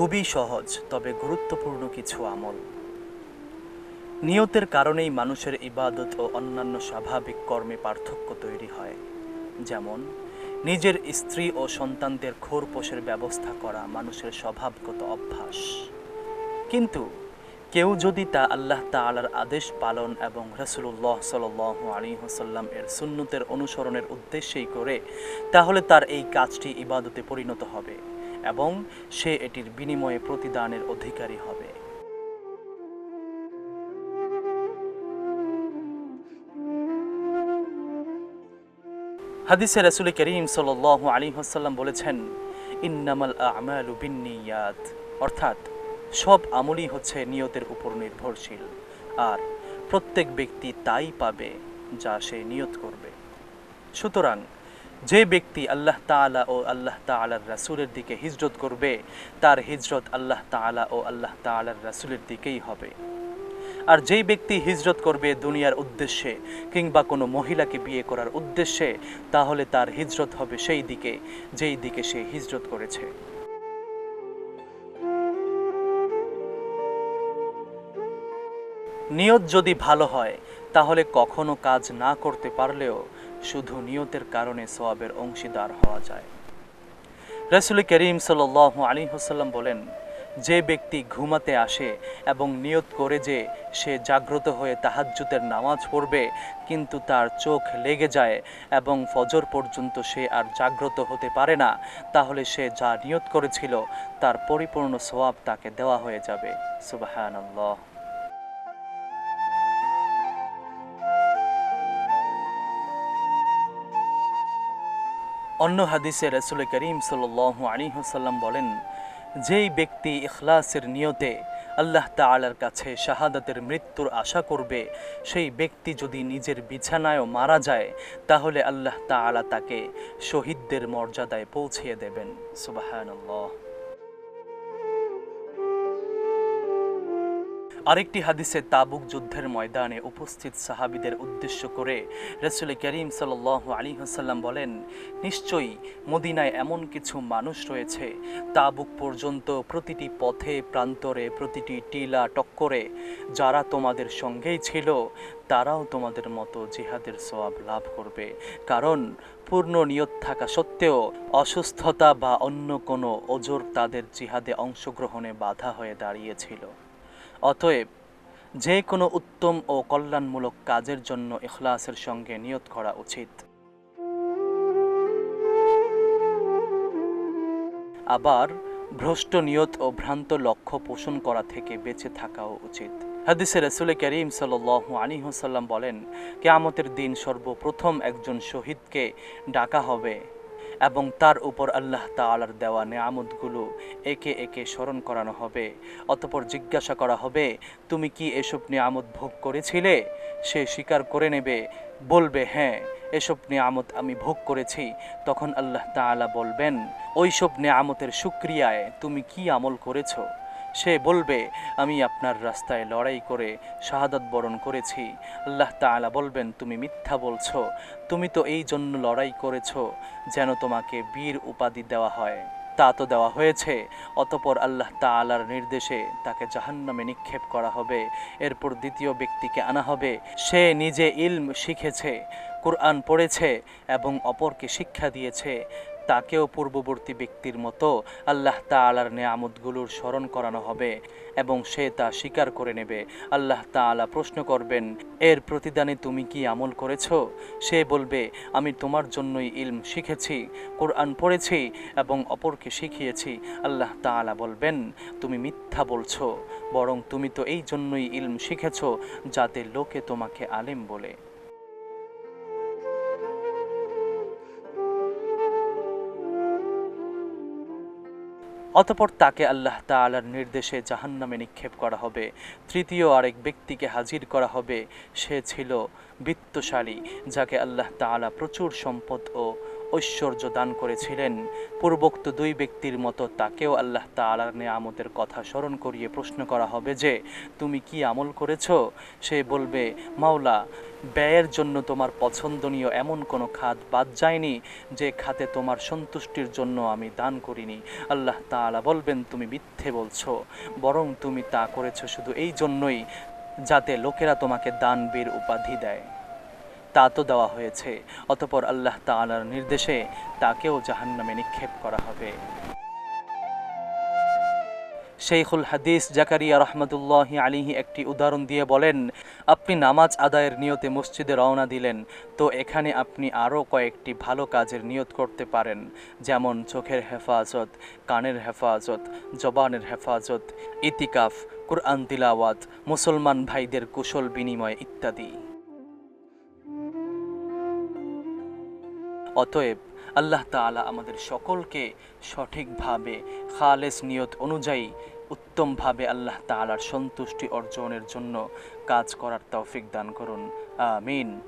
খুবই সহজ, তবে গুরুত্বপূর্ণ কিছু আমল। নিয়তের কারণেই মানুষের ইবাদত ও অন্যান্য স্বাভাবিক কর্মে পার্থক্য তৈরি হয়। যেমন, নিজের স্ত্রী ও সন্তানদের খোরপোষের ব্যবস্থা করা মানুষের স্বভাবগত অভ্যাস। কিন্তু, কেউ যদি তা আল্লাহ তাআলার আদেশ পালন এবং রসুল্লাহ সাল আলী হোসাল্লাম এর সুন্নতের অনুসরণের উদ্দেশ্যেই করে, তাহলে তার এই কাজটি ইবাদতে পরিণত হবে। এবং সে এটির বিনিময়ে প্রতিদানের অধিকারী হবে। হাদিসে রাসুল করিম সাল আলী হাসাল্লাম বলেছেন, ইন্নামাল আমালু বিন্নিয়াত। অর্থাৎ, সব আমলই হচ্ছে নিয়তের উপর নির্ভরশীল, আর প্রত্যেক ব্যক্তি তাই পাবে যা সে নিয়ত করবে। সুতরাং যে ব্যক্তি আল্লাহ তাআলা ও আল্লাহ তাআলার রাসূলের দিকে হিজরত করবে, তার হিজরত আল্লাহ তাআলা ও আল্লাহ তাআলার রাসূলের দিকেই হবে। আর যেই ব্যক্তি হিজরত করবে দুনিয়ার উদ্দেশ্যে কিংবা কোনো মহিলাকে বিয়ে করার উদ্দেশ্যে, তাহলে তার হিজরত হবে সেই দিকে, যেই দিকে সে হিজরত করেছে। নিয়ত যদি ভালো হয়, তাহলে কখনো কাজ না করতে পারলেও শুধু নিয়তের কারণে সোয়াবের অংশীদার হওয়া যায়। রসুল করিম সাল আলী হোসাল্লাম বলেন, যে ব্যক্তি ঘুমাতে আসে এবং নিয়ত করে যে সে জাগ্রত হয়ে তাহাজ্জুতের নামাজ পড়বে, কিন্তু তার চোখ লেগে যায় এবং ফজর পর্যন্ত সে আর জাগ্রত হতে পারে না, তাহলে সে যা নিয়ত করেছিল তার পরিপূর্ণ সোয়াব তাকে দেওয়া হয়ে যাবে। সুবাহান অন্য হাদিসে রসুল করিম সাল আলী হুসাল্লাম বলেন, যেই ব্যক্তি ইখলাসের নিয়তে আল্লাহ তালার কাছে শাহাদাতের মৃত্যুর আশা করবে, সেই ব্যক্তি যদি নিজের বিছানায়ও মারা যায়, তাহলে আল্লাহ তালা তাকে শহীদদের মর্যাদায় পৌঁছিয়ে দেবেন। সুবাহানল্লাহ। আরেকটি হাদিসে তাবুক যুদ্ধের ময়দানে উপস্থিত সাহাবিদের উদ্দেশ্য করে রসুল করিম সাল আলী হাসাল্লাম বলেন, নিশ্চয়ই মদিনায় এমন কিছু মানুষ রয়েছে। তাবুক পর্যন্ত প্রতিটি পথে, প্রান্তরে, প্রতিটি টিলা টক্করে যারা তোমাদের সঙ্গেই ছিল, তারাও তোমাদের মতো জিহাদের সোয়াব লাভ করবে। কারণ পূর্ণ নিয়ত থাকা সত্ত্বেও অসুস্থতা বা অন্য কোনো ওজোর তাদের জিহাদে অংশগ্রহণে বাধা হয়ে দাঁড়িয়েছিল। অতএব যে কোনো উত্তম ও কল্যাণমূলক কাজের জন্য ইখলাসের সঙ্গে নিয়ত করা উচিত। আবার ভ্রষ্ট নিয়ত ও ভ্রান্ত লক্ষ্য পোষণ করা থেকে বেঁচে থাকাও উচিত। হাদিসে রসুল করিম সাল আলী হোসাল্লাম বলেন, কেয়ামতের দিন সর্বপ্রথম একজন শহীদকে ডাকা হবে। এবং তার উপর আল্লাহ তালার দেওয়া নেয়ামতগুলো একে একে স্মরণ করানো হবে। অতপর জিজ্ঞাসা করা হবে, তুমি কি এসব নিয়ামত ভোগ করেছিলে? সে স্বীকার করে নেবে, বলবে হ্যাঁ এসব নিয়ামত আমি ভোগ করেছি। তখন আল্লাহ তালা বলবেন, ওইসব নিয়ামতের সুক্রিয়ায় তুমি কি আমল করেছ? সে বলবে, আমি আপনার রাস্তায় লড়াই করে শাহাদত বরণ করেছি। আল্লাহ তাআলা বলবেন, তুমি মিথ্যা বলছো। তুমি তো এই জন্য লড়াই করেছ যেন তোমাকে বীর উপাধি দেওয়া হয়। তা তো দেওয়া হয়েছে। অতপর আল্লাহ তাআলার নির্দেশে তাকে জাহান্নামে নিক্ষেপ করা হবে। এরপর দ্বিতীয় ব্যক্তিকে আনা হবে। সে নিজে ইলম শিখেছে, কোরআন পড়েছে এবং অপরকে শিক্ষা দিয়েছে। তাকেও পূর্ববর্তী ব্যক্তির মতো আল্লাহ তালার নেয়ামতগুলোর স্মরণ করানো হবে এবং সে তা স্বীকার করে নেবে। আল্লাহ তাআলা প্রশ্ন করবেন, এর প্রতিদানে তুমি কি আমল করেছ? সে বলবে, আমি তোমার জন্যই ইলম শিখেছি, কোরআন পড়েছি এবং অপরকে শিখিয়েছি। আল্লাহ তাআলা বলবেন, তুমি মিথ্যা বলছো, বরং তুমি তো এই জন্যই ইলম শিখেছ যাতে লোকে তোমাকে আলেম বলে। অতপর তাকে আল্লাহ তালার নির্দেশে জাহান্নামে নিক্ষেপ করা হবে। তৃতীয় আরেক ব্যক্তিকে হাজির করা হবে। সে ছিল বিত্তশালী, যাকে আল্লাহ তালা প্রচুর সম্পদ ও ঐশ্বর্য দান করেছিলেন। পূর্বোক্ত দুই ব্যক্তির মতো তাকেও আল্লাহ তাআলার নেয়ামতের কথা স্মরণ করিয়ে প্রশ্ন করা হবে যে, তুমি কি আমল করেছ? সে বলবে, মাওলা, ব্যয়ের জন্য তোমার পছন্দনীয় এমন কোনো খাত বাদ যায়নি, যে খাতে তোমার সন্তুষ্টির জন্য আমি দান করিনি। আল্লাহ তাআলা বলবেন, তুমি মিথ্যে বলছো, বরং তুমি তা করেছ শুধু এই জন্যই, যাতে লোকেরা তোমাকে দানবীর উপাধি দেয়। তা তো দেওয়া হয়েছে। অতপর আল্লাহ তাআলার নির্দেশে তাকেও জাহান্নামে নিক্ষেপ করা হবে। শেখুল হাদিস জাকারিয়া রহমতুল্লাহ আলিহি একটি উদাহরণ দিয়ে বলেন, আপনি নামাজ আদায়ের নিয়তে মসজিদে রওনা দিলেন, তো এখানে আপনি আরও কয়েকটি ভালো কাজের নিয়ত করতে পারেন, যেমন চোখের হেফাজত, কানের হেফাজত, জবানের হেফাজত, ইতিকাফ, কুরআন তিলাওয়াত, মুসলমান ভাইদের কুশল বিনিময় ইত্যাদি। অতএব আল্লাহ তালা আমাদের সকলকে সঠিকভাবে খালেস নিয়ত অনুযায়ী উত্তমভাবে আল্লাহ তালার সন্তুষ্টি অর্জনের জন্য কাজ করার তৌফিক দান করুন। আমিন।